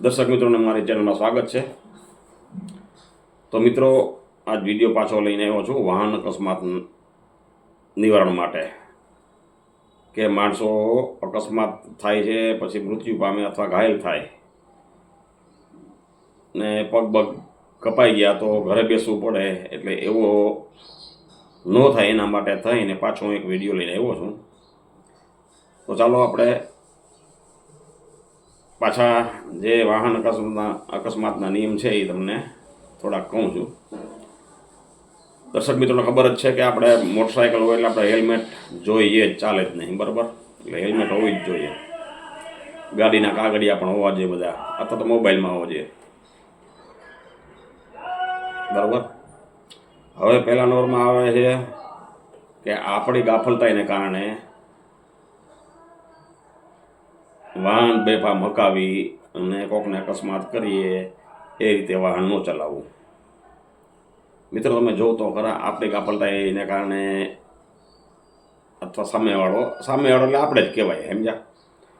દર્શક મિત્રોને મારી ચેનલમાં સ્વાગત છે. તો મિત્રો, આજ વીડિયો પાછો લઈને આવ્યો છું વાહન અકસ્માત નિવારણ માટે. કે માણસો અકસ્માત થાય છે, પછી મૃત્યુ પામે અથવા ઘાયલ થાય. ને પગ પગ કપાઈ ગયા તો ઘરે બેસવું પડે, એટલે એવો ન થાય એના માટે થઈને પાછો એક વીડિયો લઈને આવ્યો છું. તો ચાલો આપણે પાછા જે વાહન અકસ્માતના અકસ્માતના નિયમ છે એ તમને થોડાક કહું છું. દર્શક મિત્રોને ખબર જ છે કે આપણે મોટરસાયકલ હોય એટલે આપણે હેલ્મેટ જોઈએ જ, ચાલે જ નહીં, બરાબર? એટલે હેલ્મેટ હોવી જ જોઈએ. ગાડીના કાગળિયા પણ હોવા જોઈએ બધા, અથવા તો મોબાઈલમાં હોવા જોઈએ. બરાબર? હવે પહેલા નોરમાં આવે છે કે આપણી ગાફલતાને કારણે વાહન બેફામ હકાવી અને કોકને અકસ્માત કરીએ, એ રીતે વાહન ન ચલાવવું મિત્રો, તમે જોવો તો ખરા, આપણી ગાફલતા એને કારણે અથવા સામેવાળો સામેવાળો એટલે આપણે જ કહેવાય, સમજ્યા?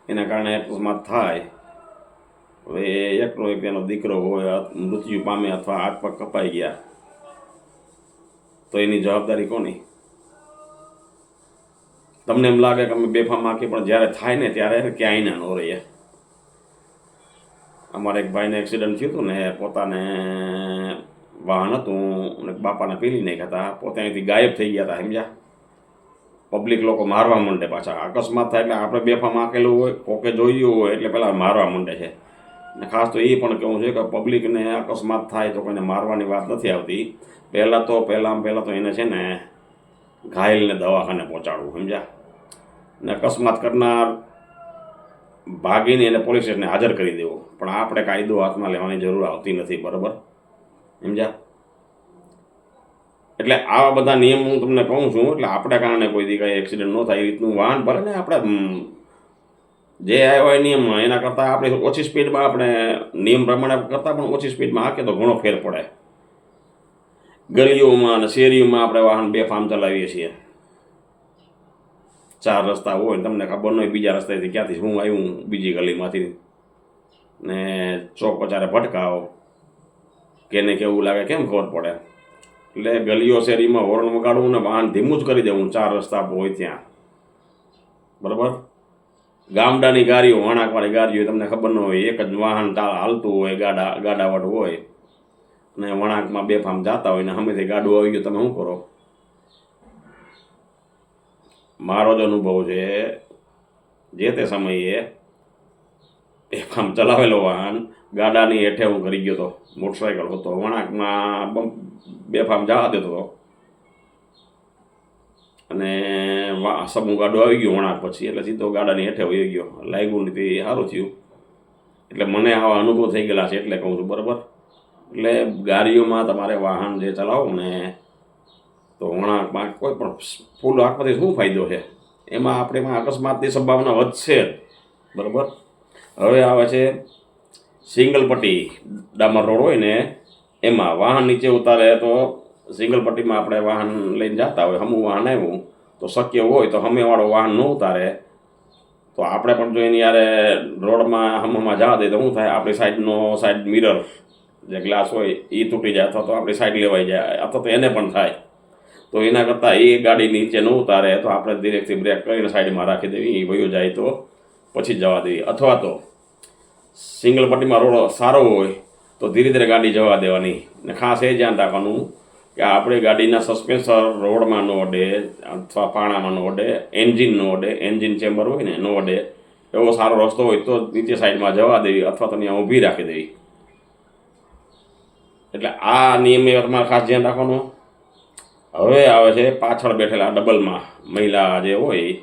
એના કારણે અકસ્માત થાય. હવે એકનો એક દીકરો હોય, મૃત્યુ પામે અથવા હાથ પગ કપાઈ ગયા, તો એની જવાબદારી કોની? તમને એમ લાગે કે અમે બેફામ આંકી પણ જ્યારે થાય ને ત્યારે ક્યાંય ના રહીએ. અમારે એક ભાઈને એક્સિડન્ટ થયું હતું ને પોતાને વાહન હતું અને બાપાને પીલી નહીં હતા. પોતે અહીંથી ગાયબ થઈ ગયા હતા, સમજ્યા? પબ્લિક લોકો મારવા માંડે પાછા. અકસ્માત થાય એટલે આપણે બેફામ આંકેલું હોય, કોકે જોયું હોય, એટલે પહેલાં મારવા માંડે છે. ને ખાસ તો એ પણ કહેવું છે કે પબ્લિકને અકસ્માત થાય તો કોઈને મારવાની વાત નથી આવતી. પહેલાં તો પહેલાં પહેલાં તો એને છે ને ઘાયલને દવાખાને પહોંચાડવું, સમજ્યા? ને અકસ્માત કરનાર ભાગીને એને પોલીસ સ્ટેશને હાજર કરી દેવો. પણ આપણે કાયદો હાથમાં લેવાની જરૂર આવતી નથી, બરાબર? સમજ્યા? એટલે આવા બધા નિયમ હું તમને કહું છું, એટલે આપણા કારણે કોઈ દી કાંઈ એક્સિડન્ટ ન થાય, એ રીતનું વાહન ભલે ને આપણે જે આવ્યો હોય નિયમ એના કરતાં આપણે ઓછી સ્પીડમાં આપણે નિયમ પ્રમાણે કરતાં પણ ઓછી સ્પીડમાં હાકે તો ઘણો ફેર પડે. ગલીઓમાં અને શેરીઓમાં આપણે વાહન બેફામ ચલાવીએ છીએ. ચાર રસ્તા હોય તમને ખબર ન હોય બીજા રસ્તાથી ક્યાંથી હું આવ્યું બીજી ગલીમાંથી. ને ચોક પચારે ભટકાવો. કેને કેવું લાગે કેમ ખબર પડે. એટલે ગલીઓ શેરીમાં હોર્ન વગાડવું ને વાહન ધીમું જ કરી દેવું. ચાર રસ્તા હોય ત્યાં. બરાબર? ગામડાની ગાડીઓ, વણાકવાળી ગાડીઓ તમને ખબર ન હોય. એક જ વાહન હાલતું હોય, ગાડા, ગાડાવાળું હોય. અને વણાકમાં બેફામ જતા હોય ને સામેથી ગાડું આવી ગયું, તમે શું કરો? મારો જ અનુભવ છે જે તે સમયે બેફામ ચલાવેલો વાહન ગાડાની હેઠે હું કરી ગયો હતો મોટરસાયકલ હતો વણાકમાં બમ બેફામ જવા દેતો હતો. અને સમૂહ ગાડો આવી ગયો વણાક પછી, એટલે સીધો ગાડાની હેઠે વહી ગયો. લાગ્યું નથી સારું થયું. એટલે મને આવા અનુભવ થઈ ગયેલા છે એટલે કહું છું, બરાબર? એટલે ગાડીઓમાં તમારે વાહન જે ચલાવો ને તો વણાકમાં કોઈ પણ ફૂલ આંખમાંથી શું ફાયદો છે? એમાં આપણે એમાં અકસ્માતની સંભાવના વધશે બરાબર? હવે આવે છે સિંગલ પટ્ટી ડામર રોડ હોય ને, એમાં વાહન નીચે ઉતારે તો સિંગલ પટ્ટીમાં આપણે વાહન લઈને જતા હોય, હમું વાહન આવ્યું, તો શક્ય હોય તો હમેવાળો વાહન ન ઉતારે. તો આપણે પણ જો એની યારે રોડમાં હમમાં જવા દે તો શું થાય? આપણી સાઈડનો સાઈડ મિરર જે ગ્લાસ હોય એ તૂટી જાય અથવા તો આપણી સાઈડ લેવાઈ જાય, અથવા તો એને પણ થાય. તો એના કરતાં એ ગાડી નીચે ન ઉતારે તો આપણે ધીરેથી બ્રેક કરીને સાઈડમાં રાખી દેવી, એ વયો જાય તો પછી જવા દેવી. અથવા તો સિંગલ પટ્ટીમાં રોડ સારો હોય, તો ધીરે ધીરે ગાડી જવા દેવાની. ને ખાસ એ ધ્યાન રાખવાનું કે આપણે ગાડીના સસ્પેન્સર રોડમાં ન અડે અથવા પાણામાં ન અડે એન્જિન ન અડે એન્જિન ચેમ્બર હોય ને, ન અડે એવો સારો રસ્તો હોય તો નીચે સાઈડમાં જવા દેવી, અથવા તો ત્યાં ઊભી રાખી દેવી. એટલે આ નિયમે તમારે ખાસ ધ્યાન રાખવાનું. હવે આવે છે પાછળ બેઠેલા ડબલમાં. મહિલા જે હોય,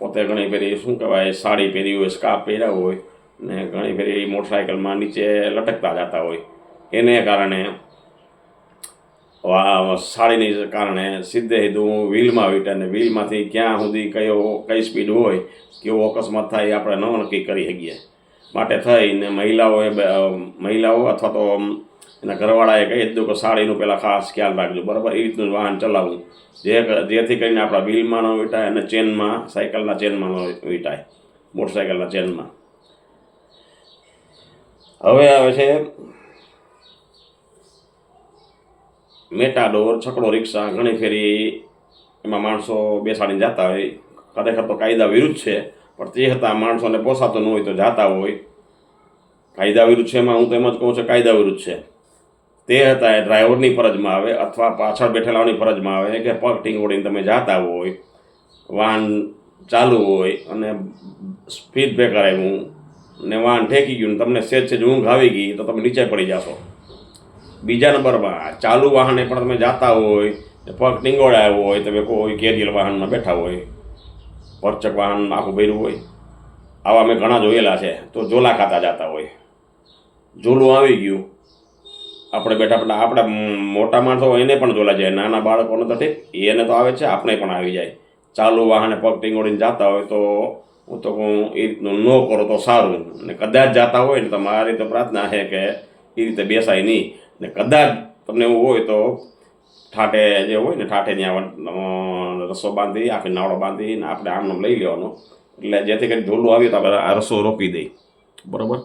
પોતે ઘણી ફેરી શું કહેવાય, સાડી પહેરી હોય, સ્કાર્ફ પહેર્યા હોય ને ઘણી ફેરી મોટરસાયકલમાં નીચે લટકતા જતા હોય. એને કારણે સાડીની કારણે સીધે સીધું વ્હીલમાં વીટે ને વ્હીલમાંથી ક્યાં સુધી કયો, કઈ સ્પીડ હોય, કેવો અકસ્માત થાય આપણે ન નક્કી કરી શકીએ. માટે થઈને મહિલાઓએ મહિલાઓ અથવા તો એના ઘરવાળાએ કહી દીધું કે સાડીનું પહેલાં ખાસ ખ્યાલ રાખજો. બરાબર, એ રીતનું વાહન ચલાવવું જે જેથી કરીને આપણા વ્હીલમાં ન વીટાય અને ચેનમાં, સાયકલના ચેનમાં ન વીટાય. મોટરસાયકલના ચેનમાં. હવે આવે છે મેટાડોર, છકડો રિક્ષા, ઘણી ફેરી, એમાં માણસો બેસાડીને જતા હોય. ખરેખર તો કાયદા વિરુદ્ધ છે, પણ તે હતા માણસોને પોસાતું ન હોય તો જાતા હોય. કાયદા વિરુદ્ધ છે એમાં? હું તો એમ જ કહું છું, કાયદા વિરુદ્ધ છે. તે હતા એ ડ્રાઈવરની ફરજમાં આવે અથવા પાછળ બેઠેલાઓની ફરજમાં આવે. કે પગ ટીંગોડીને તમે જાતા હોય, વાહન ચાલુ હોય અને સ્પીડ બ્રેક આવ્યું ને વાહન ઠેકી ગયું ને તમને સેજ સેજ ઊંઘ આવી ગઈ તો તમે નીચે પડી જશો. બીજા નંબરમાં, ચાલુ વાહને પણ તમે જાતા હોય પગ ટીંગોળાયો હોય, તમે કોઈ કેરિયર વાહનમાં બેઠા હોય, પરચક વાહન આખું ભર્યું હોય. આવા મેં ઘણા જોયેલા છે. તો ઝોલા ખાતા જતા હોય. ઝોલું આવી ગયું. આપણે બેઠા બેઠા આપણા મોટા માણસો એને પણ ઝોલા જાય. નાના બાળકોને તો ઠીક, એને તો આવે છે, આપણે પણ આવી જાય. ચાલુ વાહને પગ ટીંગોડીને જતા હોય તો હું તો કહું, એ રીતનું ન કરો તો સારું ને કદાચ જતા હોય ને તો મારી તો પ્રાર્થના છે કે એ રીતે બેસાય નહીં. ને કદાચ તમને એવું હોય તો ઠાઠે જે હોય ને, ઠાઠે ત્યાં રસો બાંધી, આખી નાવડો બાંધી ને આપણે આમ લઈ લેવાનો. એટલે જેથી કરીને ઢોલું આવ્યું તો આપણે આ રસો રોકી દઈ બરોબર?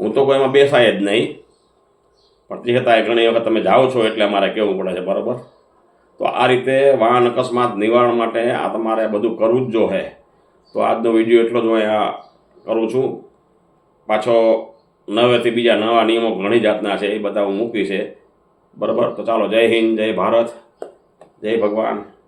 હું તો કોઈ એમાં બેસાય જ નહીં. પણ તે છતાંય ઘણી વખત તમે જાઓ છો એટલે અમારે કહેવું પડે છે, બરાબર? તો આ રીતે વાહન અકસ્માત નિવારણ માટે આ તમારે બધું કરવું જ જો હે. તો આજનો વીડિયો એટલો જ હું અહીંયા કરું છું. પાછો નવેથી બીજા નવા નિયમો ઘણી જાતના છે, એ બધા હું મૂકી છે. બરાબર? તો ચાલો, જય હિન્દ, જય ભારત, જય ભગવાન.